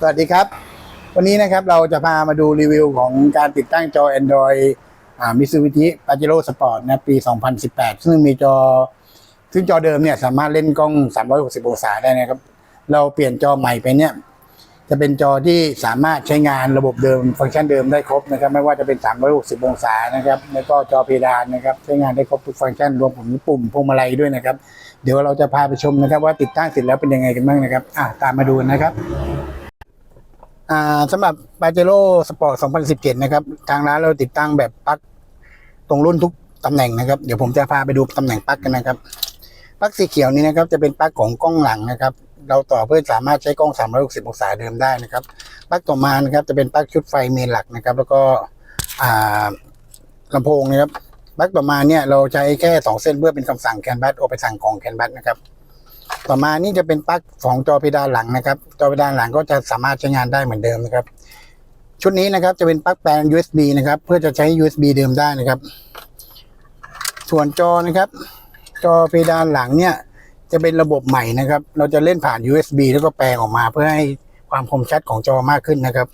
สวัสดีครับ วันนี้นะครับเราจะพามาดูรีวิวของการติดตั้งจอ Android อ่า Mitsubishi Pajero Sport นะปี 2018 ซึ่งมีจอ ซึ่งจอเดิมเนี่ยสามารถเล่นกล้อง 360 องศาได้นะครับ เราเปลี่ยนจอใหม่ไปเนี่ย จะเป็นจอที่สามารถใช้งานระบบเดิม ฟังก์ชันเดิมได้ครบนะครับ ไม่ว่าจะเป็น 360 องศานะครับ แล้วก็จอเพดานนะครับ ใช้งานได้ครบทุกฟังก์ชันรวมถึงปุ่มพวงมาลัยด้วยนะครับ เดี๋ยวเราจะพาไปชมนะครับว่าติดตั้งเสร็จแล้วเป็นยังไงกันบ้างนะครับ อะตามมาดูนะครับ สำหรับ p a j e r o Sport 2017 นะครับ ทางร้านเราติดตั้งแบบปลั๊กตรงรุ่นทุกตำแหน่งนะครับ เดี๋ยวผมจะพาไปดูตำแหน่งปลั๊กกันนะครับ ปลั๊กสีเขียวนี้นะครับ จะเป็นปลั๊กของกล้องหลังนะครับ เราต่อเพื่อสามารถใช้กล้อง 360 องศาเดิมได้นะครับ ปลั๊กต่อมานะครับ จะเป็นปลั๊กชุดไฟเมนหลักนะครับ แล้วก็อ่าลำโพงนะครับ ปลั๊กต่อมาเนี่ยเราใช้แค่สองเส้นเพื่อเป็นคำสั่งแคนบัสโอไปสั่งของแคนบัสนะครับ ต่อมานี่จะเป็นปลั๊กของจอเพดานหลังนะครับ จอเพดานหลังก็จะสามารถใช้งานได้เหมือนเดิมนะครับ ชุดนี้นะครับจะเป็นปลั๊กแปลง USB นะครับ เพื่อจะใช้ USB เดิมได้นะครับ ส่วนจอนะครับ จอเพดานหลังเนี่ย จะเป็นระบบใหม่นะครับ เราจะเล่นผ่าน USB แล้วก็แปลงออกมา เพื่อให้ความคมชัดของจอมากขึ้นนะครับ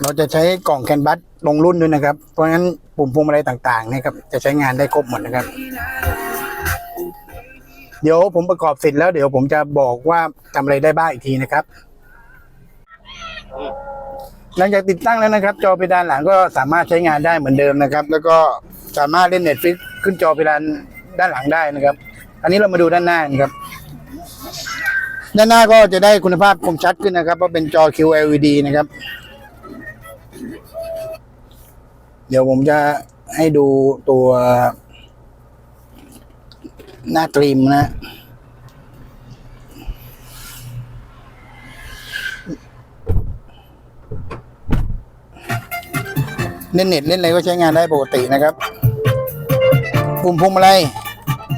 เราจะใช้กล่องแคนบัสลงรุ่นด้วยนะครับ เพราะฉะนั้นปุ่มพวงมาลัยต่างๆเนี่ยครับจะใช้งานได้ครบหมดนะครับ เดี๋ยวผมประกอบเสร็จแล้วเดี๋ยวผมจะบอกว่าทำอะไรได้บ้างอีกทีนะครับ หลังจากติดตั้งแล้วนะครับ จอเพดานหลังก็สามารถใช้งานได้เหมือนเดิมนะครับ แล้วก็สามารถเล่น Netflix ขึ้นจอเพดานด้านหลังได้นะครับ อันนี้เรามาดูด้านหน้านะครับด้านหน้าก็จะได้คุณภาพคมชัดขึ้นนะครับเพราะเป็นจอ QLED นะครับ เดี๋ยวผมจะให้ดูตัว หน้าตรีมนะเล่นเน็ตเล่นอะไรก็ใช้งานได้ปกตินะครับ ปุ่มพวงมาลัย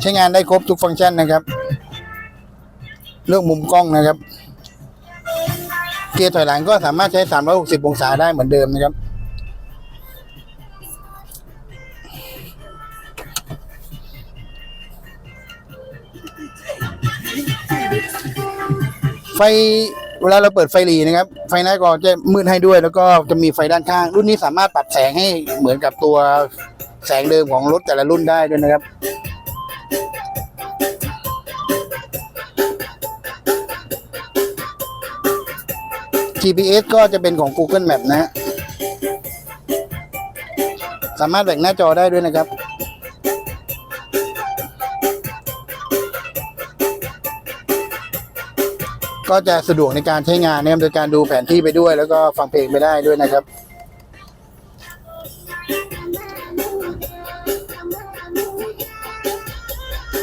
ใช้งานได้ครบทุกฟังก์ชันนะครับ เลือกมุมกล้องนะครับ เกียร์ถอยหลังก็สามารถใช้ 360 องศาได้เหมือนเดิมนะครับ เวลาเราเปิดไฟหลีนะครับ ไฟหน้าก็จะมืดให้ด้วย แล้วก็จะมีไฟด้านข้าง รุ่นนี้สามารถปรับแสงให้เหมือนกับตัวแสงเดิมของรถแต่ละรุ่นได้ด้วยนะครับ GPS ก็จะเป็นของ Google Map นะฮะสามารถแบ่งหน้าจอได้ด้วยนะครับ ก็จะสะดวกในการใช้งานนะครับโดยการดูแผนที่ไปด้วย แล้วก็ฟังเพลงไปได้ด้วยนะครับ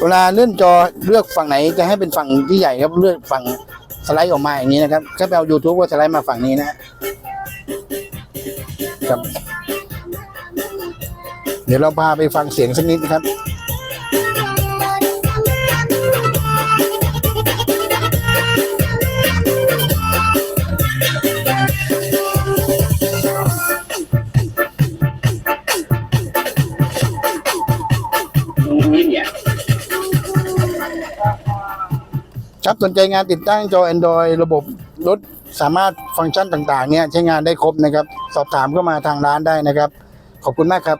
เวลาเลื่อนจอเลือกฝั่งไหนจะให้เป็นฝั่งที่ใหญ่ครับเลือกฝั่งสไลด์ออกมาอย่างนี้นะครับถ้าไปเอา YouTube ก็สไลด์มาฝั่งนี้นะครับ เดี๋ยวเราพาไปฟังเสียงสักนิดนะครับ ครับสนใจงานติดตั้งจอ Android ระบบรถสามารถฟังก์ชันต่างๆ เนี่ยใช้งานได้ครบนะครับ สอบถามเข้ามาทางร้านได้นะครับ ขอบคุณมากครับ